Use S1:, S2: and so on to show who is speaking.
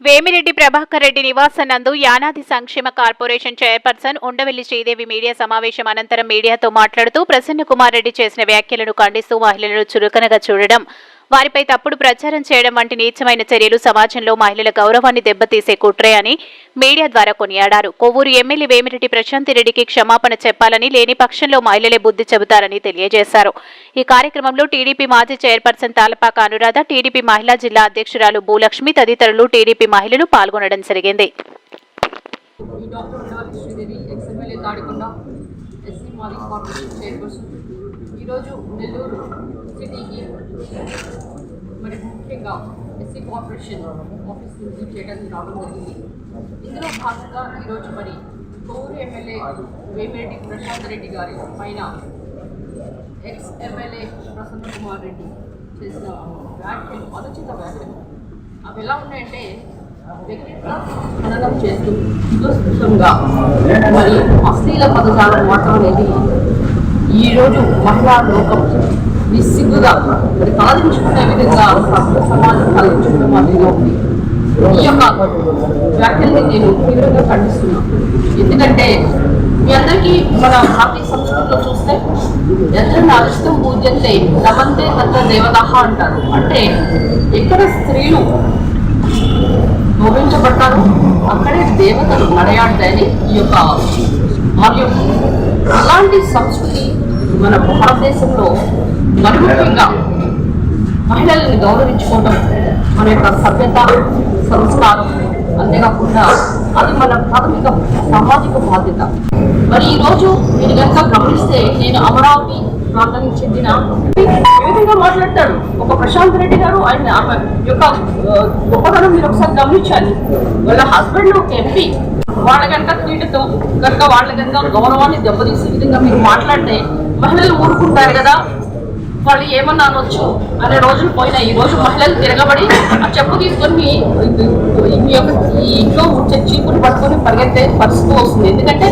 S1: వేమిరెడ్డి ప్రభాకర్ రెడ్డి నివాసనందు యానాది సంక్షేమ corporation chairperson Undavalli Sridevi media సమావేశం అనంతరం మీడియాతో మాట్లాడుతూ ప్రసన్న కుమార్ రెడ్డి చేసిన వ్యాఖ్యలను ఖండిస్తూ మహిళలను చురుకనగా చూడడం వారిపై తప్పుడు ప్రచారం చేయడం వంటి నీచమైన చర్యలు సమాజంలో మహిళల గౌరవాన్ని దెబ్బతీసే కుట్రే అని మీడియా ద్వారా కొనియాడారు. కొవ్వూరు ఎమ్మెల్యే వేమిరెడ్డి ప్రశాంతి రెడ్డికి క్షమాపణ చెప్పాలని లేని పక్షంలో మహిళలే బుద్ధి చెబుతారని తెలియజేశారు. ఈ కార్యక్రమంలో టీడీపీ మాజీ చైర్పర్సన్ తాలపాక అనురాధ టీడీపీ మహిళా జిల్లా అధ్యక్షురాలు భూలక్ష్మి తదితరులు టీడీపీ మహిళలు పాల్గొనడం జరిగింది.
S2: ఈరోజు నెల్లూరు మరి ముఖ్యంగా ఎస్సీ కార్పొరేషన్ ఆఫీస్ నుంచి చేయడానికి రావడం జరిగింది ఇందులో భాగంగా ఈరోజు మరి కోవూరు ఎమ్మెల్యే వేమిరెడ్డి ప్రశాంత్ రెడ్డి గారి పైన ఎక్స్ ఎమ్మెల్యే ప్రసన్న కుమార్ రెడ్డి చేసిన వ్యాఖ్యలు అనుచిత వ్యాఖ్యలు అవి ఎలా ఉన్నాయంటే ఖననం చేస్తూ దుస్తుతంగా మరి అశ్లీల పదజాలం వాడటం అనేది ఈరోజు మహిళా లోకం ముందుగా మరి సాధించుకునే విధంగా సమాజం తలదించుకునే అనేది ఈ యొక్క వ్యాఖ్యల్ని నేను తీవ్రంగా ఖండిస్తున్నాను ఎందుకంటే మీ అందరికీ మన భారతీయ సంస్కృతిలో చూస్తే ఎంత అరిష్టం పూజ్యంతే నమంతే తత్వ దేవదాహ అంటారు. అంటే ఎక్కడ స్త్రీలు గౌరవించబడతారు అక్కడే దేవతలు నడయాడతాయని ఈ యొక్క మరియు అలాంటి సంస్కృతి మన భారతదేశంలో మరి ముఖ్యంగా మహిళల్ని గౌరవించుకోవడం మన యొక్క సభ్యత సంస్కారం అంతేకాకుండా అది మన ప్రాథమిక సామాజిక బాధ్యత. మరి ఈరోజు మీరు కనుక గమనిస్తే నేను అమరావతి ప్రాంతానికి చెందిన ఏ విధంగా మాట్లాడతాడు. ఒక ప్రశాంత్ రెడ్డి గారు ఆయన ఆమె యొక్క గొప్పతనం మీరు ఒకసారి గమనించాలి. వాళ్ళ హస్బెండ్ ఒక ఎంపీ. వాళ్ళ కనుక క్రీడతో కనుక వాళ్ళ కనుక గౌరవాన్ని దెబ్బతీసే విధంగా మీరు మాట్లాడితే మహిళలు ఊరుకుంటారు కదా వాళ్ళు ఏమన్నా అనొచ్చు అనే రోజులు పోయినాయి. ఈ రోజు మహిళలు తిరగబడి ఆ చెప్పు తీసుకొని మీ యొక్క ఈ ఇంట్లో చీపులు పట్టుకొని పరిగెత్తే పరిస్థితి వస్తుంది. ఎందుకంటే